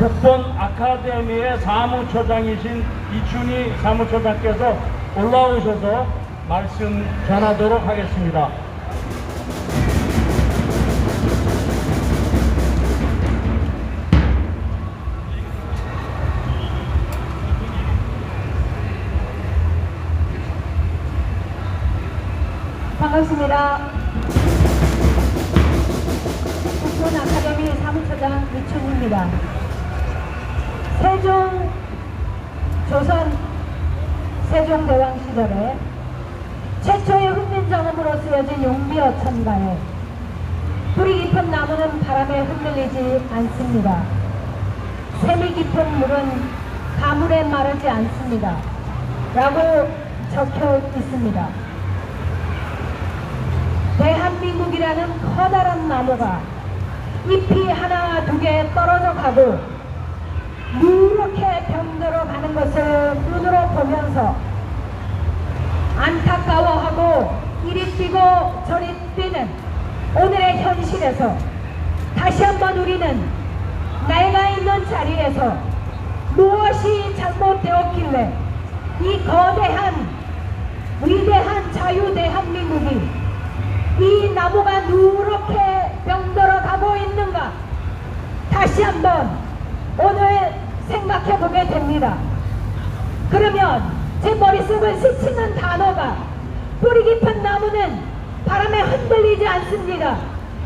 국본 아카데미의 사무처장이신 이춘희 사무처장께서 올라오셔서 말씀 전하도록 하겠습니다. 반갑습니다. 바람에 흔들리지 않습니다. 샘이 깊은 물은 가물에 마르지 않습니다. 라고 적혀 있습니다. 대한민국이라는 커다란 나무가 잎이 하나 두 개 떨어져 가고 누렇게 병들어 가는 것을 눈으로 보면서 안타까워하고 이리 뛰고 저리 뛰는 오늘의 현실에서 다시 한번 우리는 내가 있는 자리에서 무엇이 잘못되었길래 이 거대한 위대한 자유 대한민국이 이 나무가 누렇게 병들어 가고 있는가 다시 한번 오늘 생각해 보게 됩니다. 그러면 제 머릿속을 스치는 단어가 뿌리 깊은 나무는 바람에 흔들리지 않습니다.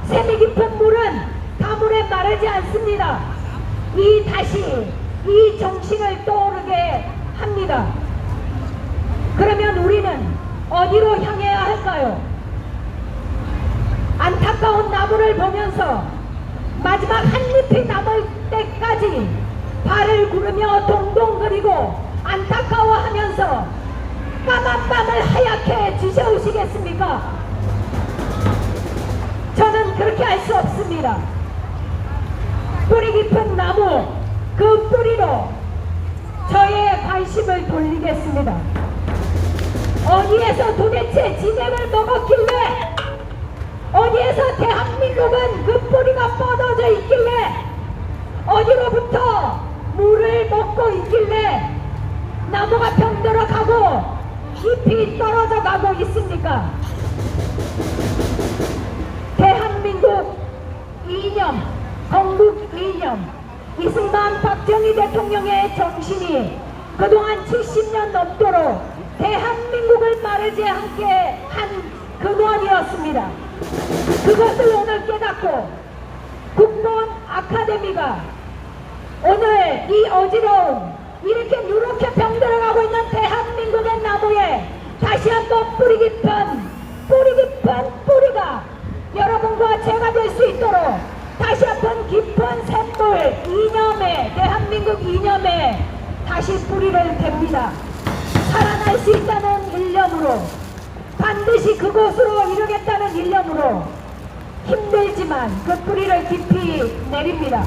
샘이 깊은 물은 가물에 마르지 않습니다. 이 다시 이 정신을 떠오르게 합니다. 그러면 우리는 어디로 향해야 할까요? 안타까운 나무를 보면서 마지막 한 잎이 남을 때까지 발을 구르며 동동거리고 안타까워하면서 까만 밤을 하얗게 지새우시겠습니까? 저는 그렇게 할 수 없습니다. 뿌리 깊은 나무 그 뿌리로 저의 관심을 돌리겠습니다. 어디에서 도대체 진행을 먹었길래 어디에서 대한민국은 그 뿌리가 뻗어져 있길래 어디로부터 물을 먹고 있길래 나무가 병들어 가고 잎이 떨어져 가고 있습니까? 대한민국 이념, 건국 이념, 이승만 박정희 대통령의 정신이 그동안 70년 넘도록 대한민국을 마르지 않게 한 근원이었습니다. 그것을 오늘 깨닫고 국본 아카데미가 오늘 이 어지러운 이렇게 누렇게 병들어가고 있는 대한민국의 나무에 다시 한번 뿌리 깊은 뿌리 깊은 뿌리가 여러분과 제가 될 수 있도록 다시 한번 깊은 샘물 이념에 대한민국 이념에 다시 뿌리를 댑니다. 살아날 수 있다는 일념으로 반드시 그곳으로 이르겠다는 일념으로 힘들지만 그 뿌리를 깊이 내립니다.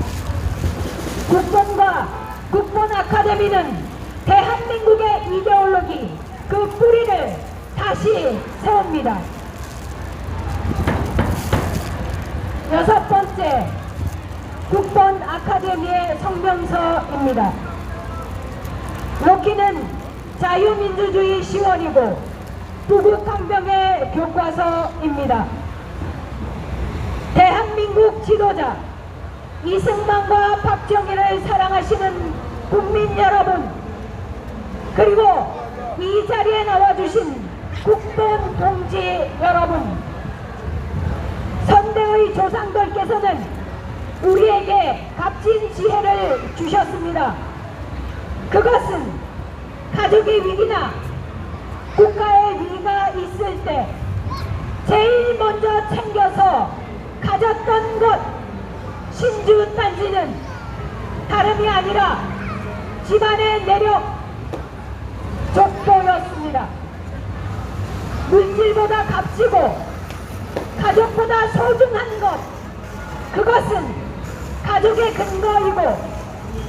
국본과 국본 아카데미는 대한민국의 이데올로기 그 뿌리를 다시 세웁니다. 여섯 번째 국본 아카데미의 성명서입니다. 로키는 자유민주주의 시원이고 부국항병의 교과서입니다. 대한민국 지도자 이승만과 박정희를 사랑하시는 국민 여러분 그리고 이 자리에 나와주신 국본 동지 여러분 선대의 조상들께서는 우리에게 값진 지혜를 주셨습니다. 그것은 가족의 위기나 국가의 위기가 있을 때 제일 먼저 챙겨서 가졌던 것 신주 단지는 다름이 아니라 집안의 내력 족보였습니다. 물질보다 값지고 가족보다 소중한 것 그것은 가족의 근거이고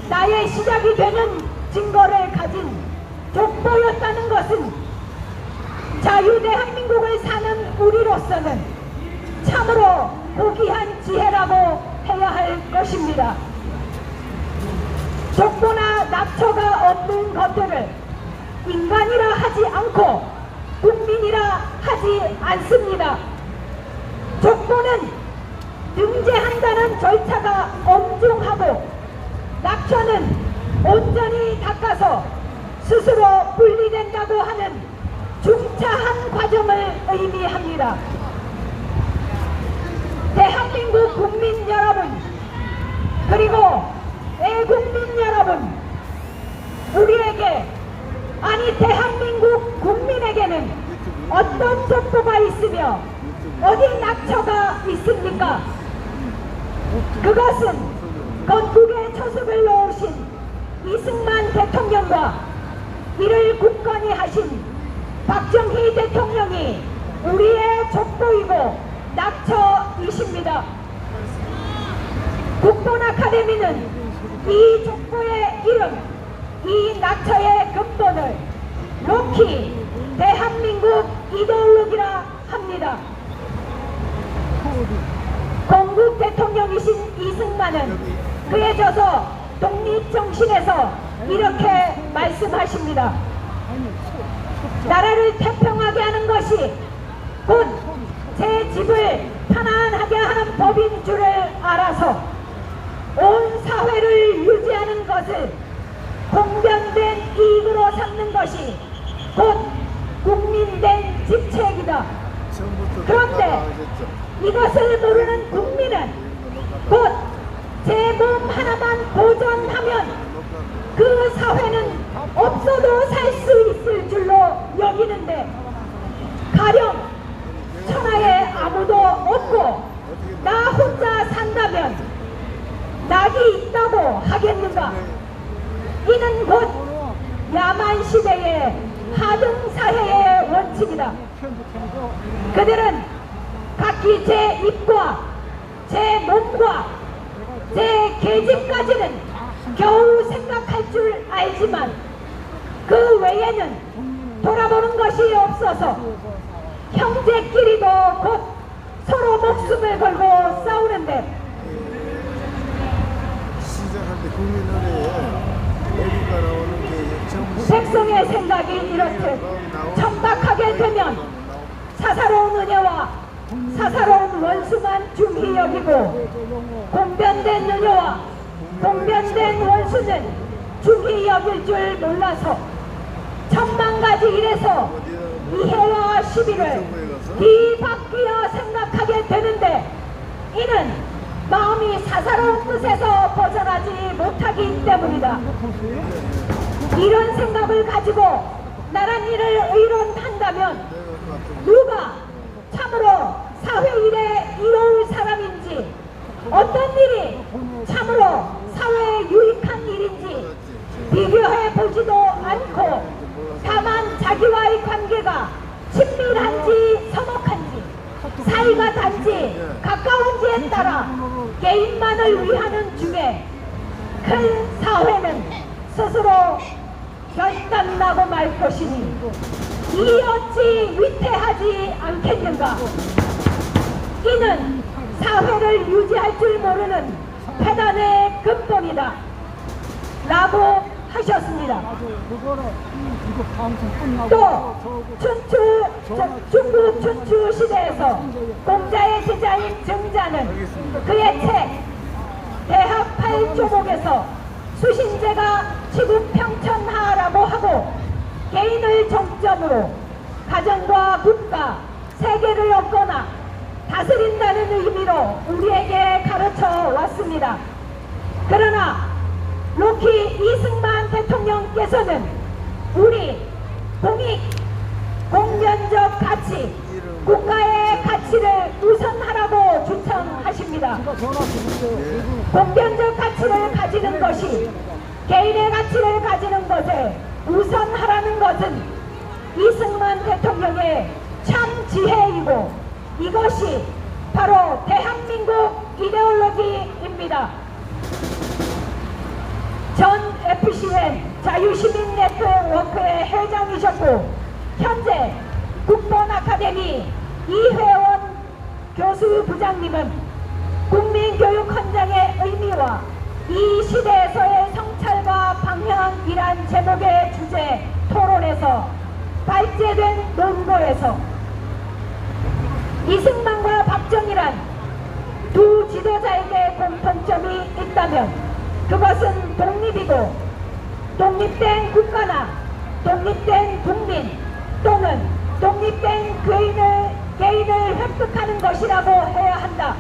나의 시작이 되는 증거를 가진 족보였다는 것은 자유 대한민국을 사는 우리로서는 참으로 고귀한 지혜라고 해야 할 것입니다. 족보나 낙처가 없는 것들을 인간이라 하지 않고 국민이라 하지 않습니다. 족보는 등재한다는 절차가 엄중하고 낙처는 온전히 닦아서 스스로 분리된다고 하는 중차한 과정을 의미합니다. 대한민국 국민 여러분, 그리고 애국민 여러분, 우리에게, 아니 대한민국 국민에게는 어떤 족보가 있으며 어디 낙처가 있습니까? 그것은 건국의 처습을 놓으신 이승만 대통령과 이를 굳건히 하신 박정희 대통령이 우리의 족보이고 낙처이십니다. 국본 아카데미는 이 족보의 이름, 이 낙처의 근본을 높이 대한민국 이데올로기라 합니다. 건국 대통령이신 이승만은 그에 져서 독립정신에서 이렇게 말씀하십니다. 나라를 태평하게 하는 것이 곧 제 집을 편안하게 하는 법인 줄을 알아서 온 사회를 유지하는 것을 공변된 이익으로 삼는 것이 곧 국민된 직책이다. 그런데 이것을 모르는 국민은 곧 제 몸 하나만 보존하면 그 사회는 없어도 살 수 있을 줄로 여기는데 가령 천하에 아무도 없고 나 혼자 산다면 낙이 있다고 하겠는가? 이는 곧 야만 시대의 하등 사회의 원칙이다. 그들은 각기 제 입과 제 몸과 제 계집까지는 겨우 생각할 줄 알지만 그 외에는 돌아보는 것이 없어서 형제끼리도 곧 서로 목숨을 걸고 싸우는데 백성의 생각이 이렇듯 천박하게 되면 사사로운 은혜와 사사로운 원수만 중히 여기고 공변된 은혜와 공변된 원수는 중히 여길 줄 몰라서 천만 가지 일에서 이해와 시비를 뒤바뀌어 생각하게 되는데 이는 마음이 사사로운 뜻에서 벗어나지 못하기 때문이다. 이런 생각을 가지고 나란 일을 의논한다면 누가 참으로 사회 일에 이로울 사람인지 어떤 일이 참으로 사회에 유익한 일인지 비교해 보지도 않고 다만 자기와의 관계가 친밀한지 서먹한지 사이가 단지 가까운지에 따라 개인만을 위하는 중에 큰 사회는 스스로 결단나고 말 것이니 이 어찌 위태하지 않겠는가 이는 사회를 유지할 줄 모르는 패단의 근본이다. 라고 하셨습니다. 또 춘추 저- 중국 춘추 시대에서 공자의 제자인 정자는 그의 책 대학 팔조목에서 수신제가 지구 평천하라고 하고 개인을 정점으로 가정과 국가, 세계를 얻거나 다스린다는 의미로 우리에게 가르쳐 왔습니다. 그러나 로키 이승만 대통령께서는 우리 공익, 공연적 가치, 국가의 가치를 우선하라고 주세요. 공변적 가치를 가지는 것이 개인의 가치를 가지는 것에 우선하라는 것은 이승만 대통령의 참 지혜이고 이것이 바로 대한민국 이데올로기입니다. 전 FCN 자유시민 네트워크의 회장이셨고 현재 국본 아카데미 이회원 교수 부장님은 국민교육 헌장의 의미와 이 시대에서의 성찰과 방향이란 제목의 주제 토론에서 발제된 논거에서 이승만과 박정희란 두 지도자에게 공통점이 있다면 그것은 독립이고 독립된 국가나 독립된 국민 또는 독립된 개인을, 개인을 획득하는 것이라고 해야 한다.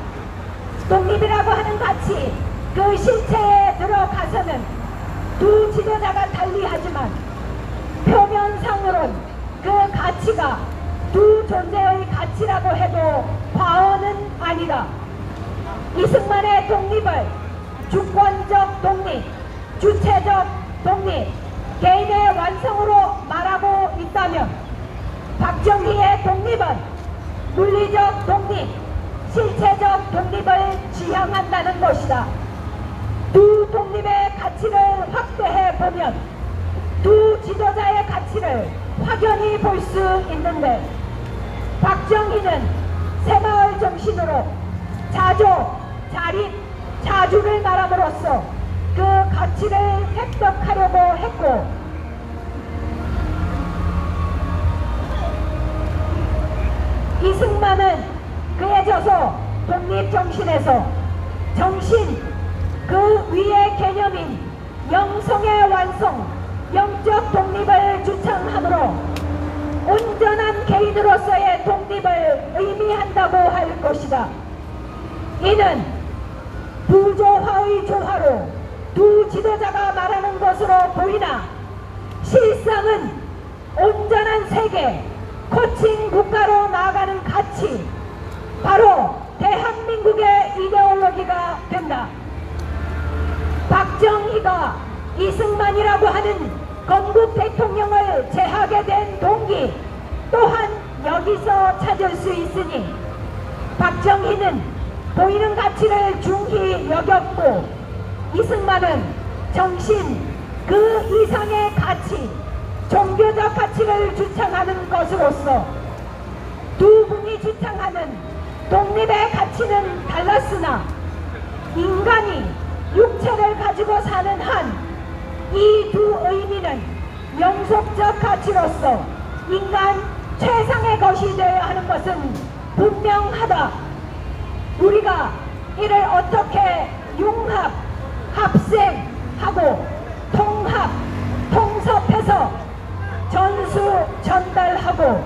독립이라고 하는 가치 그 실체에 들어가서는 두 지도자가 달리하지만 표면상으론 그 가치가 두 존재의 가치라고 해도 과언은 아니다. 이승만의 독립을 주권적 독립, 주체적 독립, 개인의 완성으로 말하고 있다면 박정희의 독립은 물리적 독립, 실체적 독립을 지향한다는 것이다. 두 독립의 가치를 확대해 보면 두 지도자의 가치를 확연히 볼 수 있는데 박정희는 새마을 정신으로 자조, 자립, 자주를 말함으로써 그 가치를 획득하려고 했고 이승만은 그에 져서 독립정신에서 정신 그 위의 개념 할 것이다. 이는 부조화의 조화로 두 지도자가 말하는 것으로 보이나 실상은 온전한 세계, 코칭 국가로 나아가는 가치, 바로 대한민국의 이데올로기가 된다. 박정희가 이승만이라고 하는 건국 대통령을 제하게 된 동기 또한 여기서 찾을 수 있으니 박정희는 보이는 가치를 중히 여겼고 이승만은 정신 그 이상의 가치 종교적 가치를 주창하는 것으로서 두 분이 주창하는 독립의 가치는 달랐으나 인간이 육체를 가지고 사는 한 이 두 의미는 영속적 가치로서 인간 최상의 것이 되어야 하는 것은 분명하다. 우리가 이를 어떻게 융합, 합생하고 통합, 통섭해서 전수 전달하고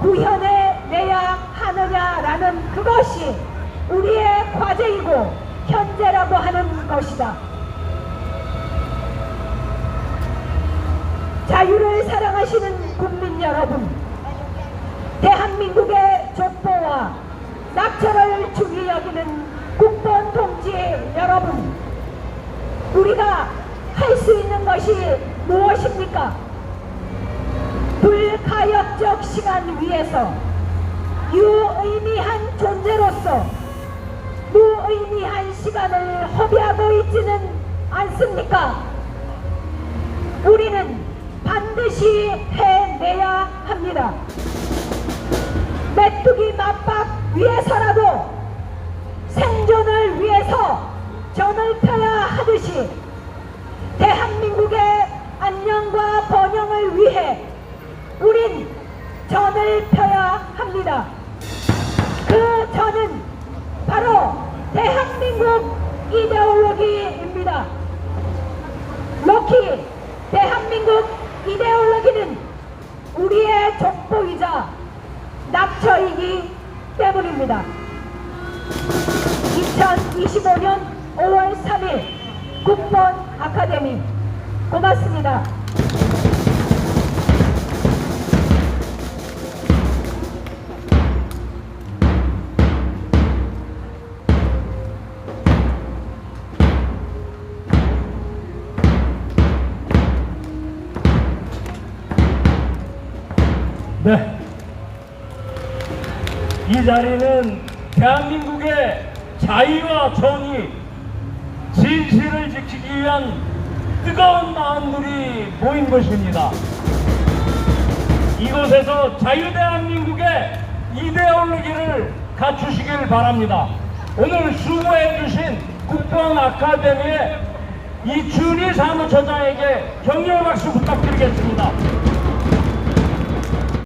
구현해 내야 하느냐라는 그것이 우리의 과제이고 현재라고 하는 것이다. 자유를 사랑하시는 국민 여러분, 대한민국의 족보와 낙처를 중히 여기는 국본 동지 여러분, 우리가 할 수 있는 것이 무엇입니까? 불가역적 시간 위에서 유의미한 존재로서 무의미한 시간을 허비하고 있지는 않습니까? 우리는 반드시 해내야 합니다. 메뚜기 맞박 위해서라도 생존을 위해서 전을 펴야 하듯이 대한민국의 안녕과 번영을 위해 우린 전을 펴야 합니다. 그 전은 바로 대한민국 이데올로기입니다. 로키 대한민국 이데올로기는 우리의 족보이자 낙처이기 때문입니다. 2025년 5월 3일 국본 아카데미 고맙습니다. 네. 이 자리는 대한민국의 자유와 정의, 진실을 지키기 위한 뜨거운 마음들이 모인 것입니다. 이곳에서 자유대한민국의 이데올로기를 갖추시길 바랍니다. 오늘 수고해 주신 국방 아카데미의 이준희 사무처장에게 격려의 박수 부탁드리겠습니다.